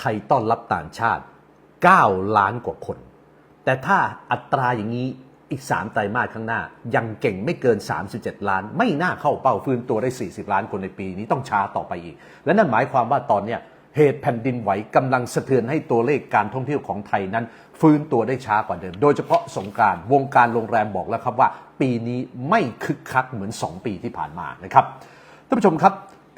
ไทยต้อนรับต่างชาติ 9 ล้านกว่าคน แต่ถ้าอัตราอย่างนี้อีก 3 ไตรมาสข้างหน้า ยังเก่งไม่เกิน 37 ล้าน ไม่น่าเข้าเป้าฟื้นตัวได้ 40 ล้านคนในปีนี้ต้องช้าต่อไปอีก และนั่นหมายความว่าตอนเนี้ยเหตุแผ่นดินไหวกำลังสะเทือนให้ตัวเลขการท่องเที่ยวของไทยนั้น ฟื้นตัวได้ช้ากว่าเดิม โดยเฉพาะสงการวงการโรงแรมบอกแล้วครับว่า ปีนี้ไม่คึกคักเหมือน 2 ปีที่ผ่านมานะครับท่านผู้ชมครับ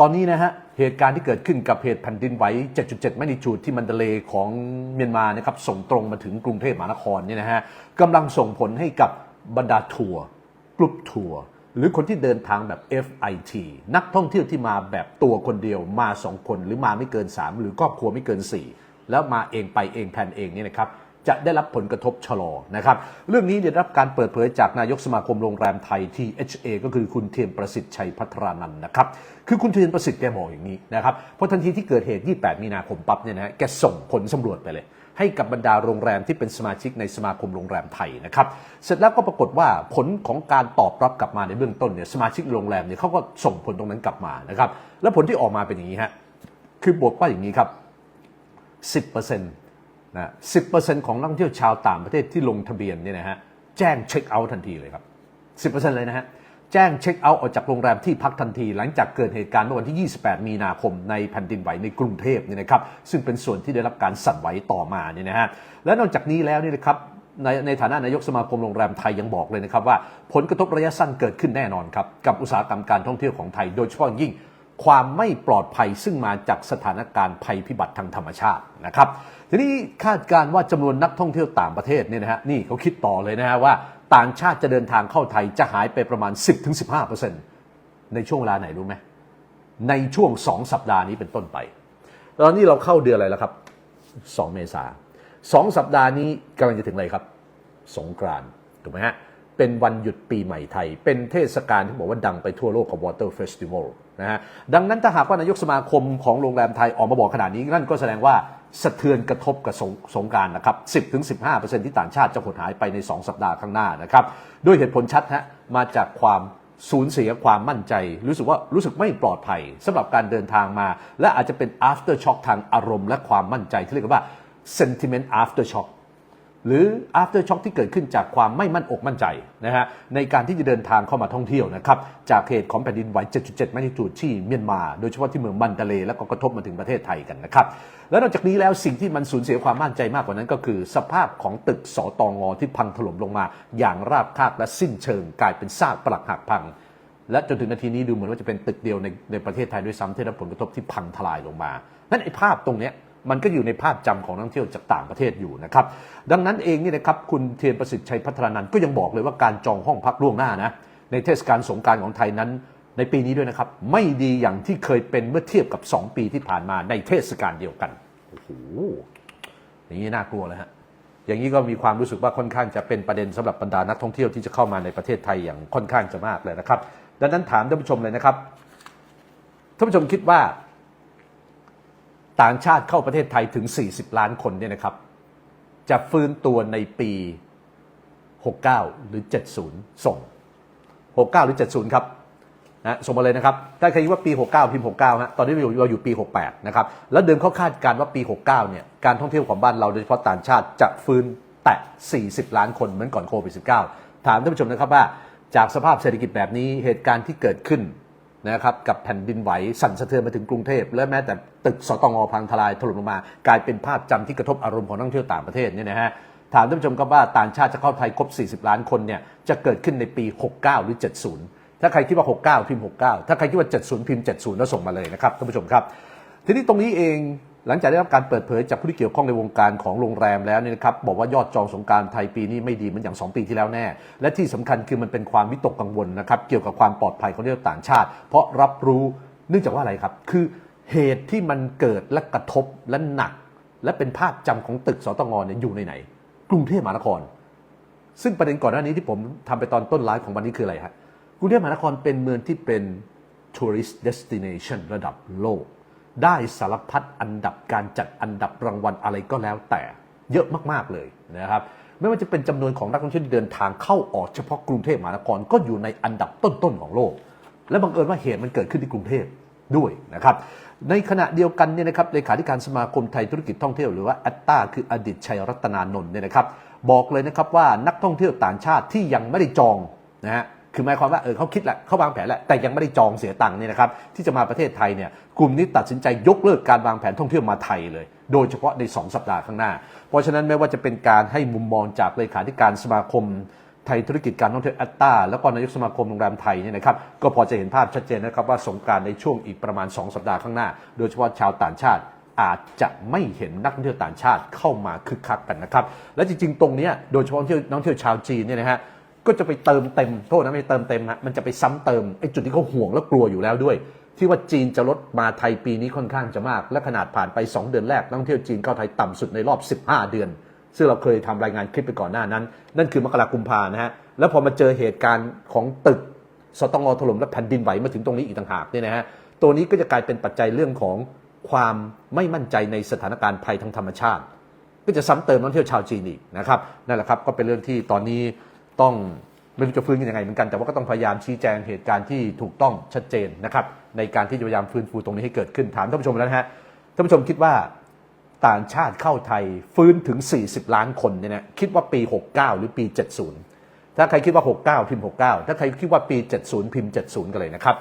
ตอนนี้นะฮะ เหตุการณ์ที่เกิดขึ้นกับเหตุแผ่นดินไหว 7.7 แมกนิจูดที่มันเดเลของเมียนมานะครับส่งตรงมาถึงกรุงเทพมหานครเนี่ยนะฮะกำลังส่งผลให้กับบรรดาทัวร์กลุ่มทัวร์หรือคนที่เดินทางแบบ FIT นักท่องเที่ยวที่มาแบบตัวคนเดียวมา 2 คน หรือมาไม่เกิน 3 หรือครอบครัวไม่เกิน 4 แล้วมาเองไปเองแผนเองเนี่ยนะครับ จะได้รับผลกระทบชะลอนะครับเรื่องนี้ได้รับการเปิดเผยจากนายกสมาคมโรงแรมไทย THA ก็คือคุณเทียนประสิทธิ์ชัยพัฒรานันนะครับคือคุณเทียนประสิทธิ์แกบอกอย่างนี้นะครับเพราะทันทีที่เกิดเหตุ 28 มีนาคมปั๊บเนี่ยนะฮะแกส่งผลสำรวจไปเลย ให้กับบรรดาโรงแรมที่เป็นสมาชิกในสมาคมโรงแรมไทยนะครับเสร็จแล้วก็ปรากฏว่าผลของการตอบรับกลับมาในเบื้องต้นเนี่ยสมาชิกโรงแรมเนี่ยเขาก็ส่งผลตรงนั้นกลับมานะครับแล้วผลที่ออกมาเป็นอย่างนี้ฮะคือบอกว่าอย่างนี้ครับ 10% นะ10%ของนักท่องเที่ยวชาวต่างประเทศที่ลงทะเบียนเนี่ยนะฮะแจ้งเช็คเอาท์ทันทีเลยครับ 10%เลยนะฮะแจ้งเช็คเอาท์ออกจากโรงแรมที่พักทันที หลังจากเกิดเหตุการณ์เมื่อวันที่ 28 มีนาคมในแผ่นดินไหวในกรุงเทพเนี่ยนะครับซึ่งเป็นส่วนที่ได้รับการสั่นไหวต่อมาเนี่ยนะฮะและนอกจากนี้แล้วนี่นะครับในในฐานะนายกสมาคมโรงแรมไทยยังบอกเลยนะครับว่า ผลกระทบระยะสั้นเกิดขึ้นแน่นอนครับ กับอุตสาหกรรมการท่องเที่ยวของไทย โดยเฉพาะยิ่ง ความไม่ปลอดภัยซึ่งมาจากสถานการณ์ภัยพิบัติทางธรรมชาตินะครับทีนี้คาดการณ์ว่าจำนวนนักท่องเที่ยวต่างประเทศเนี่ยนะฮะนี่เขาคิดต่อเลยนะฮะว่าต่างชาติจะเดินทางเข้าไทยจะหายไปประมาณ 10-15%ในช่วงเวลาไหนรู้ไหมในช่วง 2 สัปดาห์นี้เป็นต้นไป ตอนนี้เราเข้าเดือนอะไรแล้วครับ 2 เมษาสองสัปดาห์นี้กำลังจะถึงอะไรครับ สงกรานต์ถูกไหมฮะ เป็นวันหยุดปีใหม่ไทย เป็นเทศกาลที่บอกว่าดังไปทั่วโลกกับ Water Festival นะฮะดังนั้นถ้าหากว่านายกสมาคมของโรงแรมไทยออกมาบอกขนาดนี้นั่นก็แสดงว่าสะเทือนกระทบกับสงสงการนะครับ 10-15%ที่ต่างชาติจะหดหายไปใน 2 สัปดาห์ข้างหน้านะครับ ด้วยเหตุผลชัดฮะมาจากความสูญเสียความมั่นใจ รู้สึกว่ารู้สึกไม่ปลอดภัยสำหรับการเดินทางมา และอาจจะเป็น after shock ทางอารมณ์และความมั่นใจที่เรียกว่า sentiment after shock หรือ after shock ที่เกิดขึ้นจากความไม่มั่นอกมั่นใจนะฮะในการที่จะเดินทางเข้ามาท่องเที่ยวนะครับจากเหตุของแผ่นดินไหว 7.7 แมกนิจูดที่เมียนมา โดยเฉพาะที่เมืองมันดาเลแล้วก็กระทบมาถึงประเทศไทยกันนะครับแล้วนอกจากนี้แล้วสิ่งที่มันสูญเสียความมั่นใจมากกว่านั้นก็คือ สภาพของตึกสตองอที่พังถล่มลงมา อย่างราบคาบและสิ้นเชิง กลายเป็นซากปรักหักพัง และจนถึงนาทีนี้ดูเหมือนว่าจะเป็นตึกเดียวในในประเทศไทยด้วยซ้ำที่ได้รับผลกระทบที่พังทลายลงมานั่นไอ้ภาพตรงเนี้ย มันก็อยู่ในภาพจำของนักท่องเที่ยวจากต่างประเทศอยู่นะครับ ดังนั้นเองนี่นะครับคุณเทียนประสิทธิ์ชัยพัฒนานันท์ก็ยังบอกเลยว่าการจองห้องพักล่วงหน้านะในเทศกาลสงการของไทยนั้น ในปีนี้ด้วยนะครับ ไม่ดีอย่างที่เคยเป็นเมื่อเทียบกับ 2 ปีที่ผ่านมาในเทศกาลเดียวกันโอ้โหอย่างนี้น่ากลัวเลยฮะอย่างนี้ก็มีความรู้สึกว่าค่อนข้างจะเป็นประเด็นสำหรับบรรดานักท่องเที่ยวที่จะเข้ามาในประเทศไทยอย่างค่อนข้างจะมากเลยนะครับ ดังนั้นถามท่านผู้ชมเลยนะครับท่านผู้ชมคิดว่า ต่างชาติเข้าประเทศไทยถึง 40 ล้านคนเนี่ยนะครับ จะฟื้นตัวในปี 69 หรือ 70 ส่ง 69 หรือ 70 ครับนะส่งมาเลยนะครับ ถ้าใครคิดว่าปี 69 พิมพ์ 69 ฮะ ตอนนี้เราอยู่เราอยู่ปี 68 นะครับ แล้วเดิมเขาคาดการณ์ว่าปี 69 เนี่ย การท่องเที่ยวของบ้านเราโดยเฉพาะต่างชาติจะฟื้นแตะ 40 ล้านคนเหมือนก่อนโควิด -19 ถามท่านผู้ชมนะครับว่า จากสภาพเศรษฐกิจแบบนี้เหตุการณ์ที่เกิดขึ้น นะครับกับแผ่นดินไหวสั่นสะเทือนมาถึงกรุงเทพ และแม้แต่ตึกสตงพังทลายถล่มลงมา กลายเป็นภาพจำที่กระทบอารมณ์ของนักท่องเที่ยวต่างประเทศเนี่ยนะฮะถามท่านผู้ชมครับว่าต่างชาติจะเข้าไทยครบ 40 ล้านคนเนี่ยจะเกิดขึ้นในปี 69 หรือ 70 ถ้าใครคิดว่า 69 พิมพ์ 69 ถ้าใครคิดว่า 70 พิมพ์ 70 แล้วส่งมาเลยนะครับท่านผู้ชมครับ ทีนี้ตรงนี้เอง หลังจากได้รับการเปิดเผยจากผู้ที่เกี่ยวข้องในวงการของโรงแรมแล้วเนี่ยนะครับบอกว่ายอดจองสงการไทยปีนี้ไม่ดีเหมือนอย่าง 2 ปีที่แล้วแน่ และที่สำคัญคือมันเป็นความวิตกกังวลนะครับเกี่ยวกับความปลอดภัยของนักท่องเที่ยวต่างชาติ เพราะรับรู้เนื่องจากว่าอะไรครับ คือเหตุที่มันเกิดและกระทบและหนัก และเป็นภาพจำของตึกสตงเนี่ยอยู่ในไหน กรุงเทพมหานคร ซึ่งประเด็นก่อนหน้านี้ที่ผมทำไปตอนต้นไลฟ์ของวันนี้คืออะไรฮะกรุงเทพมหานครเป็นเมืองที่เป็น tourist destination ระดับโลก ได้สารพัดอันดับการจัดอันดับรางวัลอะไรก็แล้วแต่เยอะมากๆเลยนะครับไม่ว่าจะเป็นจำนวนของนักท่องเที่ยวที่เดินทางเข้าออกเฉพาะกรุงเทพมหานครก็อยู่ในอันดับต้นๆของโลก และบังเอิญว่าเหตุมันเกิดขึ้นที่กรุงเทพด้วยนะครับในขณะเดียวกันเนี่ยนะครับเลขาธิการสมาคมไทยธุรกิจท่องเที่ยวหรือว่าอัตตาคืออดิตชัยรัตนานนท์เนี่ยนะครับบอกเลยนะครับว่านักท่องเที่ยวต่างชาติที่ยังไม่ได้จองนะฮะ คือหมายความว่าเออเขาคิดแหละเขาวางแผนแหละแต่ยังไม่ได้จองเสียตังค์เนี่ยนะครับที่จะมาประเทศไทยเนี่ยกลุ่มนี้ตัดสินใจยกเลิกการวางแผนท่องเที่ยวมาไทยเลย โดยเฉพาะใน 2 สัปดาห์ข้างหน้า เพราะฉะนั้นไม่ว่าจะเป็นการให้มุมมองจากเลขาธิการสมาคมไทยธุรกิจการท่องเที่ยวแอตตาแล้วก็นายกสมาคมโรงแรมไทยเนี่ยนะครับก็พอจะเห็นภาพชัดเจนนะครับว่าสงการในช่วงอีกประมาณ 2 สัปดาห์ข้างหน้า โดยเฉพาะชาวต่างชาติอาจจะไม่เห็นนักท่องเที่ยวต่างชาติเข้ามาคึกคักกันนะครับ และจริงๆ ตรงนี้โดยเฉพาะที่นักท่องเที่ยวชาวจีนเนี่ยนะฮะ ก็จะไปเติมเต็มโทษนะไม่เติมเต็มฮะมันจะไปซ้ำเติมไอ้จุดที่เขาห่วงและกลัวอยู่แล้วด้วย ที่ว่าจีนจะลดมาไทยปีนี้ค่อนข้างจะมาก และขนาดผ่านไป 2 เดือนแรกนักท่องเที่ยวจีนเข้าไทยต่ำสุดในรอบ 15 เดือน ซึ่งเราเคยทำรายงานคลิปไปก่อนหน้านั้น นั่นคือมกรากุมภานะฮะแล้วพอมาเจอเหตุการณ์ของตึกสตงถล่มและแผ่นดินไหวมาถึงตรงนี้อีกต่างหากเนี่ยนะฮะตัวนี้ก็จะกลายเป็นปัจจัยเรื่องของความไม่มั่นใจในสถานการณ์ภัยทางธรรมชาติ ก็จะซ้ำเติมนักท่องเที่ยวชาวจีนอีกนะครับนั่นแหละครับก็เป็นเรื่องที่ตอนนี้ ต้องไม่รู้จะฟื้นกันยังไงเหมือนกันแต่ว่าก็ต้องพยายามชี้แจงเหตุการณ์ที่ถูกต้องชัดเจนนะครับในการที่จะพยายามฟื้นฟูตรงนี้ให้เกิดขึ้นถามท่านผู้ชมแล้วนะฮะท่านผู้ชมคิดว่าต่างชาติเข้าไทยฟื้นถึง 40 ล้านคนเนี่ยนะคิดว่าปี 69 หรือปี 70 ถ้าใครคิดว่า 69 พิมพ์ 69 ถ้าใครคิดว่าปี 70 พิมพ์ 70 กันเลยนะครับ